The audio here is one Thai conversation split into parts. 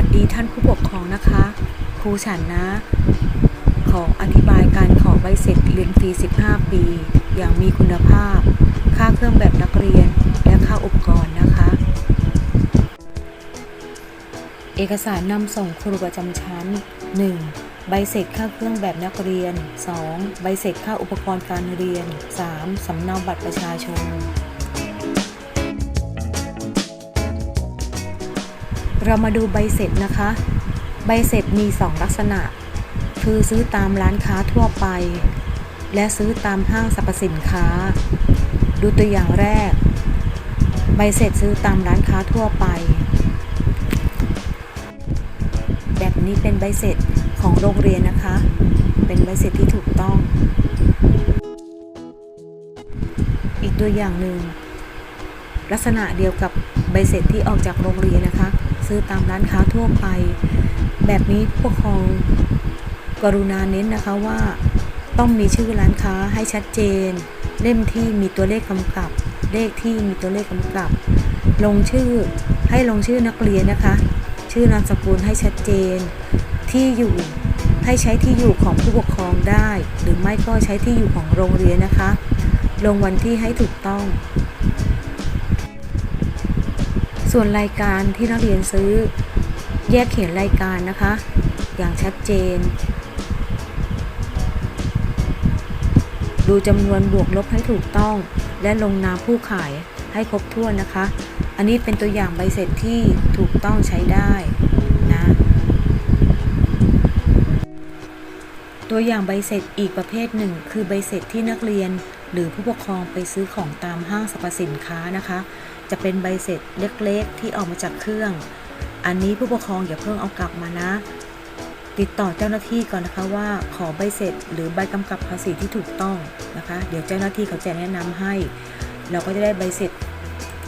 วัสดีท่านผู้ปกครองนะคะ ครูฉันนะ ขออธิบายการขอใบเสร็จเรียนฟรี 15 ปี อย่างมีคุณภาพ ค่าเครื่องแบบนักเรียน และค่าอุปกรณ์นะคะ เอกสารนำส่งครูประจำชั้น 1. ใบเสร็จค่าเครื่องแบบนักเรียน 2. ใบเสร็จค่าอุปกรณ์การเรียน 3. สำเนาบัตรประชาชน เรามาดูใบเสร็จนะคะ ใบเสร็จมี 2 ลักษณะ คือซื้อตามร้านค้าทั่วไป และซื้อตามห้างสรรพสินค้า ดูตัวอย่างแรก ใบเสร็จซื้อตามร้านค้าทั่วไป แบบนี้เป็นใบเสร็จของโรงเรียนนะคะ เป็นใบเสร็จที่ถูกต้อง อีกตัวอย่างหนึ่งลักษณะเดียวกับใบเสร็จที่ออกจากโรงเรียนนะคะ ซื้อตามร้านค้าทั่วไป แบบนี้ผู้ปกครองกรุณาเน้นนะคะว่า ต้องมีชื่อร้านค้าให้ชัดเจน เล่มที่มีตัวเลขกำกับ เลขที่มีตัวเลขกำกับ ลงชื่อให้ลงชื่อนักเรียนนะคะ ชื่อนามสกุลให้ชัดเจน ที่อยู่ให้ใช้ที่อยู่ของผู้ปกครองได้ หรือไม่ก็ใช้ที่อยู่ของโรงเรียนนะคะ ลงวันที่ให้ถูกต้อง ส่วนรายการที่นักเรียนซื้อแยกเขียนรายการนะคะ อย่างชัดเจน ดูจำนวนบวกลบให้ถูกต้อง และลงนามผู้ขายให้ครบถ้วนนะคะ อันนี้เป็นตัวอย่างใบเสร็จที่ถูกต้องใช้ได้นะตัวอย่างใบเสร็จอีกประเภทหนึ่ง คือใบเสร็จที่นักเรียนหรือผู้ปกครองไปซื้อของตามห้างสรรพสินค้านะคะ จะเป็นใบเสร็จเล็กๆ ที่ออกมาจากเครื่อง อันนี้ผู้ปกครองอย่าเพิ่งเอากลับมานะ ติดต่อเจ้าหน้าที่ก่อนนะคะว่าขอใบเสร็จหรือใบกำกับภาษีที่ถูกต้องนะคะ เดี๋ยวเจ้าหน้าที่เขาจะแนะนำให้ เราก็จะได้ใบเสร็จ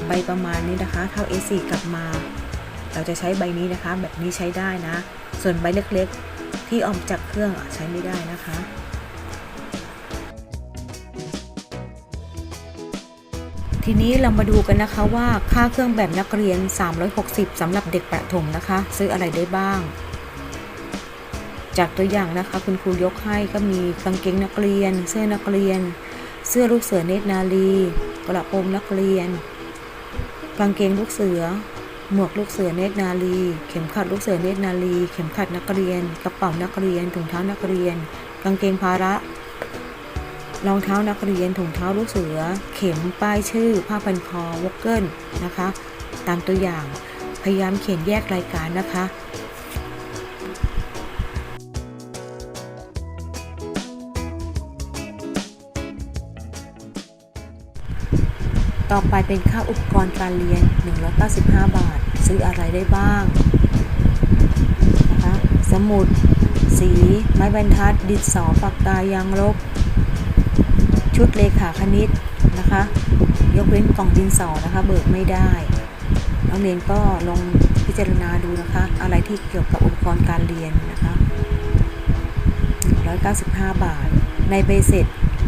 ใบประมาณนี้นะคะ เท่า A4 กลับมา เราจะใช้ใบนี้นะคะ แบบนี้ใช้ได้นะ ส่วนใบเล็กๆ ที่ออกจากเครื่องใช้ไม่ได้นะคะ ทีนี้เรามาดูกันนะคะว่าค่าเครื่องแบบนักเรียน 360สำหรับเด็กประถมนะคะ ซื้ออะไรได้บ้าง จากตัวอย่างนะคะคุณครูยกให้ก็มีกางเกงนักเรียน เสื้อนักเรียน เสื้อลูกเสือเนตรนาลีกระโปรงนักเรียน กางเกงลูกเสือ หมวกลูกเสือเนตรนาลี เข็มขัดลูกเสือเนตรนาลี เข็มขัดนักเรียน กระเป๋านักเรียนถุงเท้านักเรียน กางเกงพาระ รองเท้านักเรียนถุงเท้าลูกเสือ เข็มป้ายชื่อ ผ้าพันคอวอกเกิลนะคะ ตามตัวอย่างพยายามเขียนแยกรายการนะคะต่อไปเป็นค่าอุปกรณ์การเรียน 195 บาท ซื้ออะไรได้บ้างนะคะ สมุด สี ไม้บรรทัด ดินสอปากกายางลบ ชุดเลขาคณิตนะคะ ยกเว้นกล่องดินสอนะคะ เบิกไม่ได้นักเรียนก็ลองพิจารณาดูนะคะ อะไรที่เกี่ยวกับอุปกรณ์การเรียนนะคะ195 บาท ในใบเสร็จ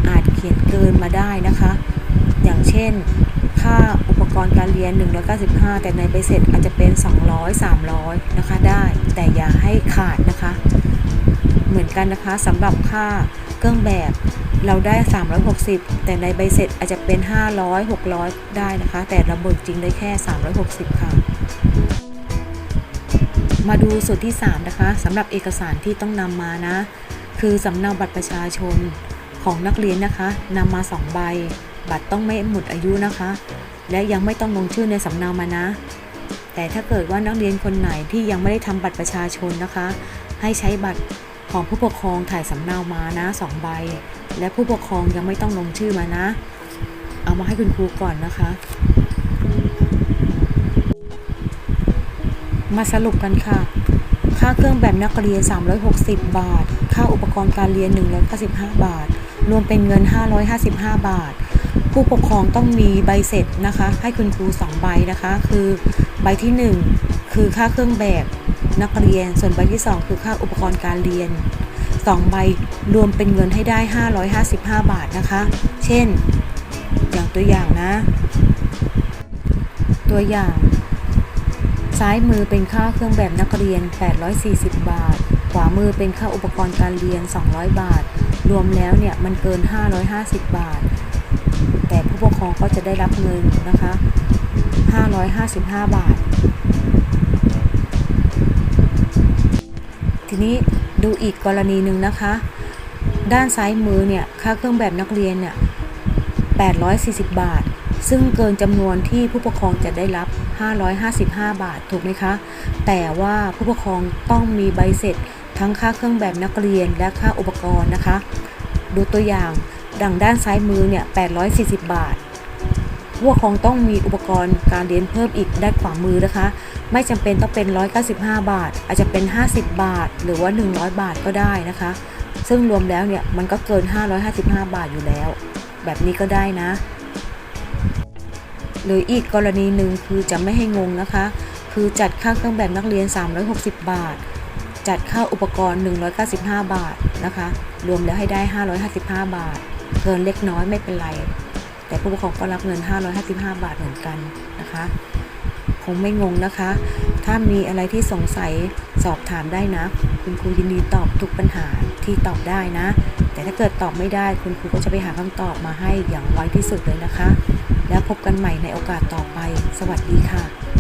อาจเขียนเกินมาได้นะคะ อย่างเช่น ค่าอุปกรณ์การเรียน 195 แต่ในใบเสร็จอาจจะเป็น 200 300 นะคะได้ แต่อย่าให้ขาดนะคะ เหมือนกันนะคะสำหรับค่าเครื่องแบบ เราได้ 360 แต่ในใบเสร็จอาจจะเป็น 500 600 ได้นะคะ แต่ระเบิกจริงได้แค่ 360 ค่ะ มาดูส่วนที่ 3 นะคะสำหรับเอกสารที่ต้องนำมานะ คือสำเนาบัตรประชาชนของนักเรียนนะคะนำมา 2 ใบ บัตรต้องไม่หมดอายุนะคะ และยังไม่ต้องลงชื่อในสำเนามานะ แต่ถ้าเกิดว่านักเรียนคนไหนที่ยังไม่ได้ทำบัตรประชาชนนะคะ ให้ใช้บัตรของผู้ปกครองถ่ายสำเนามานะสองใบ และผู้ปกครองยังไม่ต้องลงชื่อมานะ เอามาให้คุณครูก่อนนะคะ มาสรุปกันค่ะ ค่าเครื่องแบบนักเรียน 360 บาท ค่าอุปกรณ์การเรียน 195 บาท รวมเป็นเงิน 555 บาท ผู้ปกครองต้องมีใบเสร็จนะคะ ให้คุณครู 2 ใบนะคะ คือใบที่ 1 คือค่าเครื่องแบบนักเรียน ส่วนใบที่ 2 คือค่าอุปกรณ์การเรียน 2 ใบรวมเป็นเงินให้ได้ 555 บาทนะคะ เช่น อย่างตัวอย่างนะ ตัวอย่าง ซ้ายมือเป็นค่าเครื่องแบบนักเรียน 840 บาท ขวามือเป็นค่าอุปกรณ์การเรียน 200 บาท รวมแล้วเนี่ยมันเกิน 550 บาท แต่ผู้ปกครองก็จะได้รับเงินนะคะ 555 บาททีนี้ ดูอีกกรณีหนึ่งนะคะ ด้านซ้ายมือเนี่ยค่าเครื่องแบบนักเรียนเนี่ย840 บาท ซึ่งเกินจำนวนที่ผู้ปกครองจะได้รับ 555 บาทถูกไหมคะ แต่ว่าผู้ปกครองต้องมีใบเสร็จทั้งค่าเครื่องแบบนักเรียนและค่าอุปกรณ์นะคะ ดูตัวอย่างดังด้านซ้ายมือเนี่ย840 บาท ผู้ปกครองต้องมีอุปกรณ์การเรียนเพิ่มอีกด้านขวามือนะคะ ไม่จำเป็นต้องเป็น 195 บาท อาจจะเป็น 50 บาท หรือว่า 100 บาทก็ได้นะคะ ซึ่งรวมแล้วเนี่ยมันก็เกิน 555 บาทอยู่แล้ว แบบนี้ก็ได้นะ หรืออีกกรณีหนึ่งคือจะไม่ให้งงนะคะ คือจัดค่าเครื่องแบบนักเรียน 360 บาท จัดค่าอุปกรณ์ 195 บาทนะคะ รวมแล้วให้ได้ 555 บาท เกินเล็กน้อยไม่เป็นไร แต่ผู้ปกครองก็รับเงิน 555 บาทเหมือนกันนะคะ คงไม่งงนะคะ ถ้ามีอะไรที่สงสัยสอบถามได้นะ คุณครูยินดีตอบทุกปัญหาที่ตอบได้นะ แต่ถ้าเกิดตอบไม่ได้คุณครูก็จะไปหาคำตอบมาให้อย่างไวที่สุดเลยนะคะ แล้วพบกันใหม่ในโอกาสต่อไป สวัสดีค่ะ